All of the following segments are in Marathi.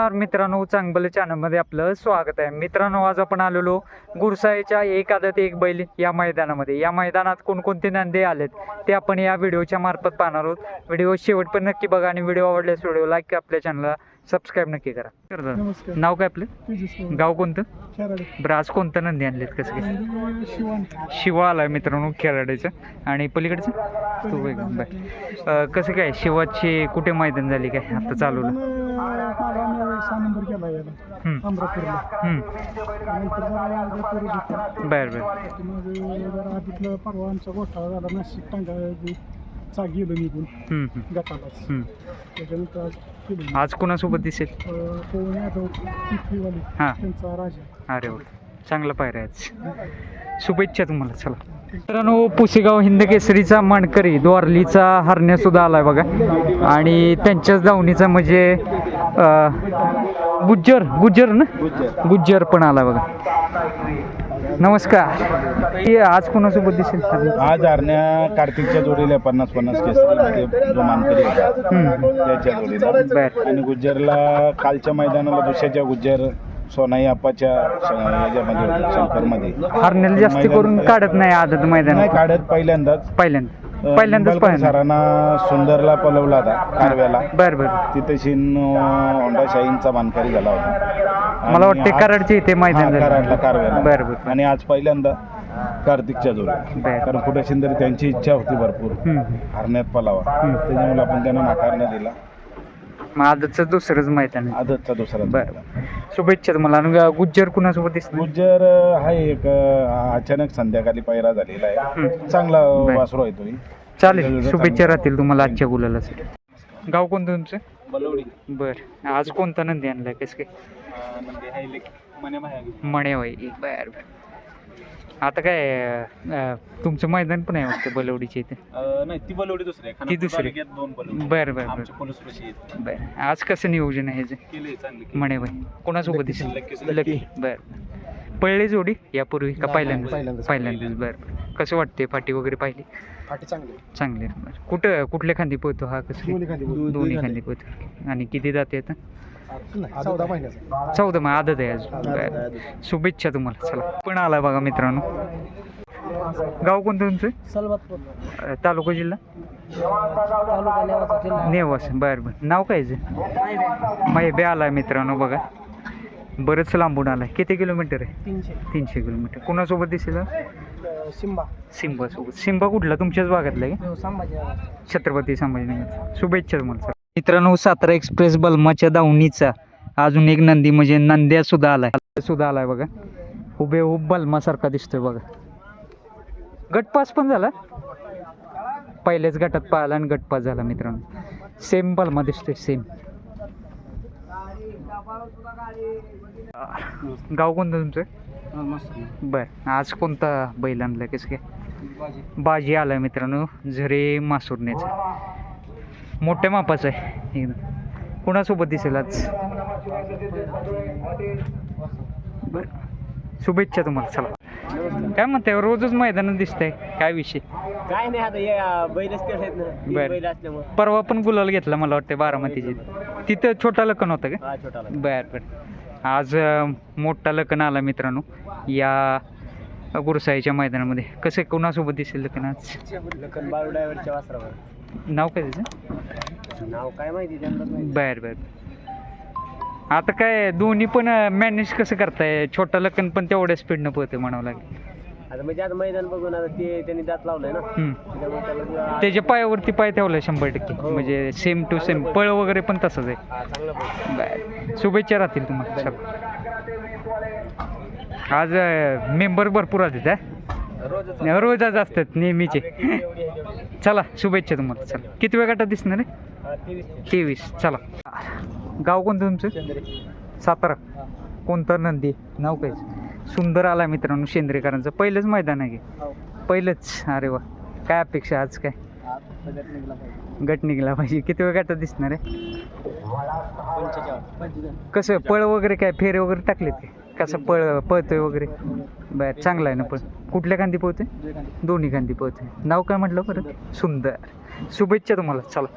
मित्रांनो चांगलं चॅनलमध्ये आपलं स्वागत आहे. मित्रांनो आज आपण आलेलो गुरसाईच्या एक आदत एक बैल या मैदानामध्ये. या मैदानात कोणकोणते नंदी आलेत ते आपण या व्हिडिओच्या मार्फत पाहणार आहोत. व्हिडिओ शेवट पण नक्की बघा आणि व्हिडिओ आवडल्यास व्हिडिओ लाईक आपल्या चॅनलला सबस्क्राईब नक्की करा. नाव काय आपलं? गाव कोणतं? खेराडे. बरं आज कोणतं नंदी आणलेत कसं काय? शिवा आलाय मित्रांनो खेळाडूचं आणि पलीकडचं? तू कसं काय? शिवाची कुठे मैदान झाली काय? आता चालू सहा नंबर केला याला. हम्म. अमरापूरला. हम्म. नंतर जरा उद्या परत होता बर बर. मग जरा आधीतलं परवा आमचा घोटाळा झाला. नाशिक टांगा चा गेलो निघून. हम्म, हम्म, गटालाच. हम्म. त्याच्यानंतर आज आज कोणासोबत दिसेल? अं, पवन यादव हां. त्यांचा राजा. अरे वा. चांगलं पायऱ्या आज. शुभेच्छा तुम्हाला. चला. मित्रांनो पुसेगाव हिंद केसरीचा मानकरी द्वारलीचा हरण्या सुद्धा आलाय बघा. आणि त्यांच्याच दावणीचा म्हणजे गुज्जर गुज्जर ना? गुज्जर. पण आला बघा. नमस्कार. आज कोणासोबत दिसेल आज आरण्या कार्तिकच्या जोडीला पन्नास पन्नास केसरीमध्ये जो मानकरी. त्याच्या जोडीला. आणि गुज्जरला कालच्या मैदानाला दुसऱ्याच्या गुज्जर सोनाई आप्पाच्या श- याच्यामध्ये शंकरमध्ये. हरण्याला जास्त करून काढत नाही आदत नाही मैदानात काढत पहिल्यांदाच. पहिल्यांदा. पहिल्यांदाच निंबाळकर सरांना सुंदरला पलवला होता कारव्याला. बर बर. तिथे शिन होंडा शाहींचा मानकरी झाला होता. मला आणि वाटते आज- कराडचे इथे मैदान हा, झालं. कराडला कारव्याला. बर बर. आणि आज पहिल्यांदा कार्तिकच्या जोडी बर. कारण कुठे शिंदर त्यांची इच्छा होती भरपूर. हम्म. हरण्यात पलावा. हम्म. त्याच्यामुळे आपण त्यांना नाकार न दिला. मग आजचं दुसरंच मैदान आहे. आदतचा दुसरा बर. शुभेच्छा तुम्हाला. आणि ग- गुज्जर कुणासोबत दिसणार गुज्जर हा एक अं, अचानक संध्याकाळी पैरा झालेला आहे. चांगला. वासरू आहे तो चालेल. शुभेच्छा राहतील तुम्हाला आजच्या गुलाला गाव कोणतं तुमचं? बलवडी. बर. आज कोणता नंदी आणलाय? कस काय? मणेवाई बर बर. आता काय तुमचं मैदान पण आहे वाटतं बलवडीच्या इथे? नाही ती बलवडी दुसरी ती दुसरी. दोन बर बर बर. आज कसं नियोजन आहे चांगली मणेबाई कोणासोबत दिसेल? लकी- बर. पळली जोडी यापूर्वी का पहिल्यांदाच? पहिल्यांदाच. बर बर. कसं वाटते फाटी वगैरे पाहिली? फाटी चांगली चांगले बर. कुठं कुठल्या खांदी पोहतो हा कसं? काय? दोन्ही खांदी पोहतो. दोन्ही खांदी पोहतो आणि किती जाते आता? चौदा महिन्याचा. चौदा मग आदत आहे अजून. बर. शुभेच्छा तुम्हाला. चला. पण आला बघा मित्रांनो. गाव कोणतं तुमचं? सलबातपूर अं, तालुका जिल्हा? तालुका नेवासा जिल्हा. नेवास. बर बर. नाव काय याचं? माहिबे आलाय मित्रांनो बघा. बरंच लांबून आलाय. किती किलोमीटर आहे? तीनशे. तीनशे किलोमीटर. कोणासोबत दिसेल? हा? सिम्बा सिम्बा सोबत सिम्बा कुठला? तुमच्याच भागातला आहे का? संभाजी छत्रपती संभाजीनगर. शुभेच्छा तुम्हाला. मित्रांनो सातारा एक्सप्रेस बलमाच्या दावणीचा अजून एक नंदी म्हणजे नंद्या सुद्धा आलाय. सुद्धा आलाय बघा. उभे उभ बलमासारखा दिसतोय बघा. गटपास पण झाला? पहिल्याच गटात पाहिला आणि गटपास झाला मित्रांनो. सेम बलमा दिसतोय सेम गाव कोणतं तुमचं? बर आज कोणता बैल आणलाय कसं काय? बाजी आलाय मित्रांनो झरे मासुरण्याचा मोठ्या मापाचं आहे. एकदम कुणासोबत दिसेल आज? बर. शुभेच्छा तुम्हाला. चला. काय म्हणताय रोजच मैदानात दिसतंय. काय विषय? काय नाही आता या बैलच ते आहेत ना. तीन बर. बैल असल्यामुळे. परवा पण गुलाल घेतला मला वाटतं बारामतीची. तिथं छोटा लखन होतं का? बर बर. आज मोठा लखन आला मित्रांनो. या गुरुसाईच्या मैदानामध्ये. कसं कुणासोबत दिसेल लखन आज? लखन बाळू ड्रायव्हरच्या वासरावर. नाव काय त्याचं? नाव काय माहिती त्यांना माहिती. बर बर आता काय दोन्ही पण मॅनेज कसं करताय? छोटा लखन पण तेवढ्या स्पीडनं पळते म्हणावं लागेल. आता म्हणजे आता मैदान बघून आता ते त्यांनी दात लावलंय ना. हम्म. त्याच्यामुळे त्याला त्याच्या पायावरती पाय ठेवलाय शंभर टक्के. म्हणजे सेम टू सेम पळ वगैरे पण तसंच आहे. हा, चांगलं पडतं. बर. शुभेच्छा राहतील तुम्हाला. चला. आज मेंबर भरपूर आले रोजच. रोजच असतात नेहमीचे. एवढी आहे. तेवढी. चला शुभेच्छा तुम्हाला. चला. किती वेळ गटात दिसणार आहे? तेवीस. चला. गाव कोणतं तुमचं. सातारा. कोणतं? नंदी. नाव काय? सुंदर आला मित्रांनो शेंद्रेकरांचं. पहिलंच मैदान आहे की हो. पहिलंच. अरे वा. काय अपेक्षा आज काय. गट निघला पाहिजे. किती वेळ गटात दिसणार आहे. कसं पळ वगैरे काय फेरे वगैरे टाकलेत काय? कसं पळ पळतोय वगैरे? बर चांगला आहे ना पळ. कुठल्या खांदी पळतोय. दोन्ही खांदी पळतोय. नाव काय म्हटलं बरं? सुंदर. शुभेच्छा तुम्हाला. चला.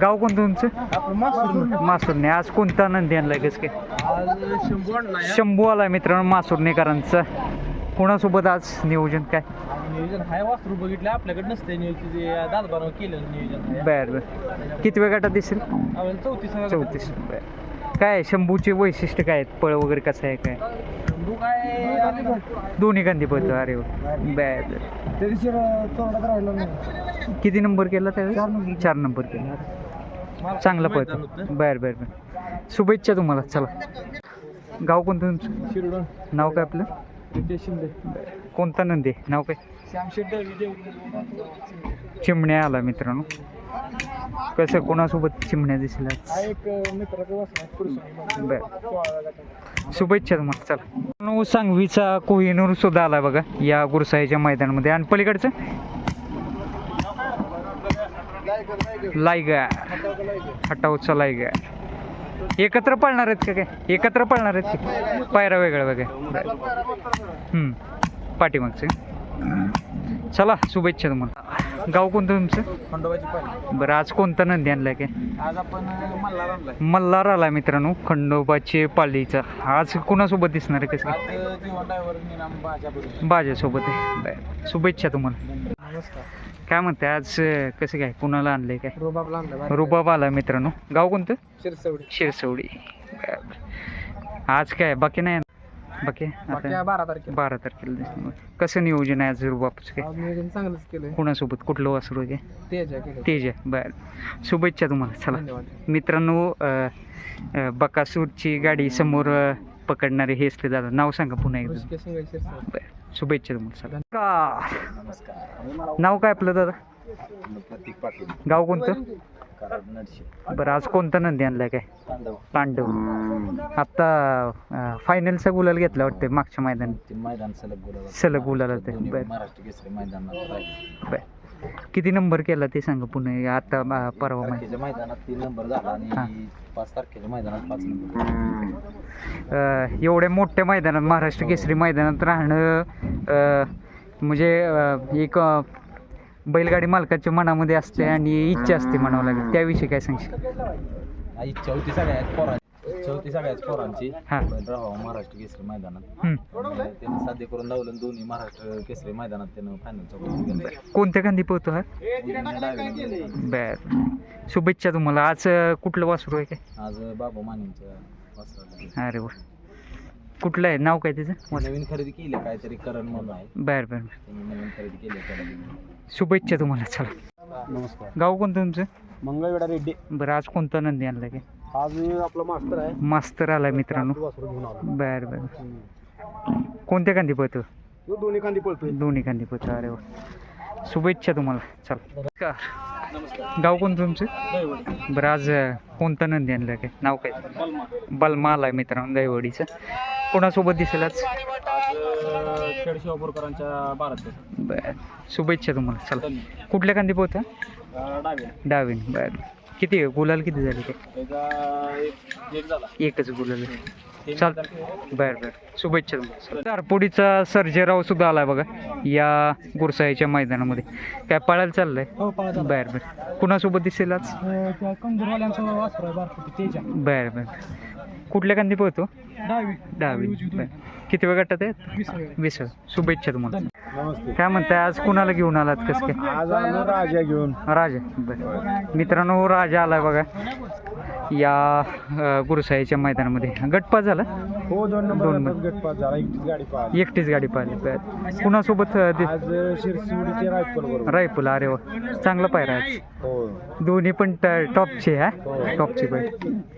गाव कोणतं तुमचं? मासुरने. आज कोणता नंदी आणलाय कस काय? शंभू आलाय मित्रांनो मासुरनेकरांचा. कोणासोबत आज नियोजन काय? नियोजन हाय वासरू बघितलं. आपल्याकडे नसते नियोजन. केलेलं नियोजन. आहे बर बर. किती वेळ गटात दिसेल? चौतीस. चौतीस. बर. काय? शंभूचे वैशिष्ट्य काय आहेत? पळ वगैरे कसं आहे काय? शंभू काय दोन्ही गांधी पळतो. अरे वा. बर बर तरी शिर तोंडात राहिलं नाही. किती नंबर केला त्यावेळेस? चार नंबर. चार नंबर केला. चांगला पळतो बर बर बर. शुभेच्छा तुम्हाला. चला. गाव कोणतं तुमचं? शिरडून. नाव काय आपलं? रितेश शिंदे. कोणता नंदी? आहे? नाव काय? चिमण्या आला मित्रांनो. कसं कोणासोबत चिमण्या दिसल्या? एक मित्राचं वासरू पुरुष बर. शुभेच्छा तुम्हाला. चला. नो सांगवीचा कोहिनूर सुद्धा आला बघा या गुरसाईच्या मैदानामध्ये. आणि पलीकडचं? लायगा हटाऊचा लायगा एकत्र पळणार आहेत का काय? एकत्र पळणार आहेत की? पायरा वेगळा वेगळ्या हम्म. पाठीमागचं. चला शुभेच्छा तुम्हाला. गाव कोणतं तुमचं? खंडोबाची बरं आज कोणता नंदी आणलाय काय? आज आपण मल्हार आणलाय. मल्हार आला मित्रांनो खंडोबाचे पालीचा. आज कुणासोबत दिसणार आहे कसं आज जीवन ड्रायव्हर निनाम भाज्या बरोबर बाजासोबत आहे. बरं. शुभेच्छा तुम्हाला. नमस्कार. काय म्हणते आज अं, कसं काय? कुणाला आणलंय काय? रुबाबला आणलाय रुबाब आला मित्रांनो. गाव कोणतं? शिरसवडी. शिरसवडी. बरं. आज काय बाकी नाही? बाकी बाकी आता बारा तारखेला. बारा तारखेला दिसणार. कसं नियोजन आहे आज रुबाबचं काय? आज नियोजन चांगलंच केलंय. कुणासोबत? कुठलं वासरू आहे काय? तेज आहे केलं तेज. आहे बरं. शुभेच्छा तुम्हाला. चला. धन्यवाद. मित्रांनो अ, अ, बकासूरची गाडी समोर अ, पकडणारे हेच ते दादा. नाव सांगा पुन्हा एकदा. ऋषिकेश बरं. शुभेच्छा तुम्हाला. चला. का नाव काय आपलं दादा? प्रतीक पाटील गाव कोणतं? नरशी. बरं आज कोणता नंदी आणलाय काय? तांडव तांडव आता फायनलचा गुलाल घेतला वाटतं मागच्या मैदानात ते मैदान सलग गुलाल होते. बरं. महाराष्ट्र केसरी मैदानात राहिलं. बरं. किती नंबर केला ते सांगा पुन्हा? आता अ, परवा माहिती तारखेच्या मैदानात तीन नंबर झाला हा. आणि पाच तारखेच्या मैदानात पाच नंबर. अ, एवढ्या मोठ्या मैदानात महाराष्ट्र केसरी मैदानात राहणं अ, म्हणजे अ, एक अ, बैलगाडी मालकाच्या मनामध्ये असते आणि इच्छा असते म्हणावं लागेल. त्याविषयी काय सांगशील? इच्छा होती सगळ्यात पोरांची इच्छा होती सगळ्याच पोरांची. राहावं महाराष्ट्र केसरी मैदानात. त्यांनी साध्य करून लावलं दोन्ही महाराष्ट्र केसरी मैदानात त्यानं फायनलचा कोणत्या खांदी पोहतो हा? बर. शुभेच्छा तुम्हाला. आज कुठलं वासरू आहे काय? आज बाबू वासराला अरे वा. कुठलं आहे? नाव काय त्याचं? नवीन खरेदी केली काहीतरी करण म्हणून आहे. बर बर नवीन खरेदी केली. शुभेच्छा तुम्हाला चला. नमस्कार. गाव कोणतं तुमचं? मंगळवेढा रेड्डी. बरं आज कोणता नंदी आणला काय? आज आपला मास्टर आहे. मास्तर आला मित्रांनो. बर बर. कोणत्या खांदी पळतो? दोन्ही खांदी पळतोय. दोन्ही खांदी पळतो. अरे वा. शुभेच्छा तुम्हाला. चला. नमस्कार गाव कोणतं तुमचं? बरं आज कोणता नंदी आणलं काय? नाव काय? बलमा. आलाय मित्रांनो दैवडीचं कोणासोबत दिसेल आज? बरं. शुभेच्छा तुम्हाला. चला. कुठल्या खांदी पोहता? डावीन बरं. किती आहे? गुलाल किती झाले ते? एकच गुलाल आहे. चाल. बर बर. शुभेच्छा तुम्हाला. दारपोडीचा सर्जेराव सुद्धा आलाय बघा या गुरसाईच्या मैदानामध्ये. काय पळायला चाललंय? हो पाळा बर बर. कुणासोबत दिसेल आज? बर बर. कुठल्या कांदी डावी. बर. दोन्ही. किती वेळ गटात आहेत? विसरले. वीस शुभेच्छा तुम्हाला. नमस्ते काय म्हणताय आज कुणाला घेऊन आलात कसं काय? राजा घेऊन. राजा. बर. मित्रांनो राजा आलाय बघा. या अं, गुरुसाईच्या मैदानामध्ये. गटपास झाला. हो दोन दोन नंबर. गटपास झाला एकटीच गाडी पाहिली. एकटीच गाडी पाहिली बर. कुणासोबत अं, दि- आज शिरसिवडीचे रायफल बरोबर रायपूल अरे वा. चांगला पायरा आहे हो. दोन्ही पण ट- टॉपचे हा? टॉपची पाय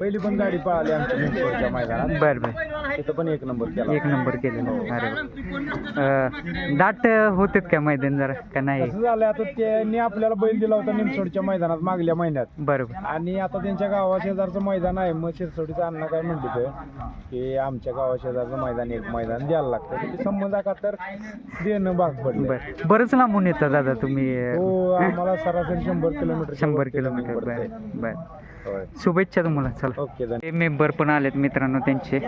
पहिली पण गाडी पळाली आमच्या मिरपूरच्या मैदानात. बर बर. तिथं पण एक नंबर केला. एक नंबर केलेला अरे वा. अं, दाट होतेत का मैदान जरा? का नाही? कसं झालं आता त्यांनी आपल्याला बैल दिला होता निमसोडच्या मैदानात मागल्या महिन्यात. बरोबर. आणि आता त्यांच्या गावा शेजारचं मैदान आहे मग शिरसोडीचं अण्णा काय म्हणते की आमच्या गावा शेजारचं मैदान एक मैदान द्यायला लागतं. तर ते संबंध का तर देणं भाग पडलं बर. बरंच लांबून येतात दादा तुम्ही हो आम्हाला सरासरी शंभर किलोमीटर शंभर किलोमीटर बर बर. शुभेच्छा तुम्हाला चला. ओके ते मेंबर पण आलेत मित्रांनो त्यांचे.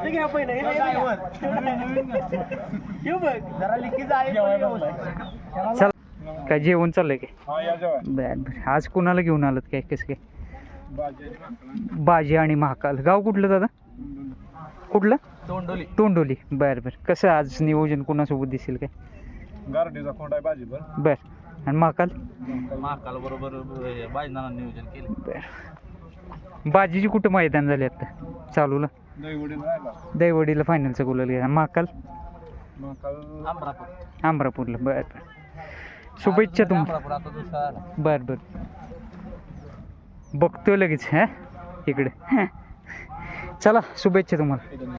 चला. काय जेवण चाललंय काय? हा या जेव्हा बर बर. आज कुणाला घेऊन आलात काय? कसं काय? बाजी आणि महाकाल. गाव कुठलं दादा? कुठलं? तोंडोली. तोंडोली. बर बर. कसं आज नियोजन कुणासोबत दिसेल काय? गारडीचा खोंड आहे पण. बर. आणि महाकाल महाकाल बरोबर बाजनाला नियोजन केले. बर. बाजीची कुठं मैदान झाले आता? चालूला? दैवडीला राहिला. दैवडीला फायनलचं गुलाल घ्या. महाकाल महाकाल अमरापूर. अमरापूरला. बर बर. शुभेच्छा तुम बर बर. बघतो लगेच हा? इकडे. चला शुभेच्छा तुम्हाला.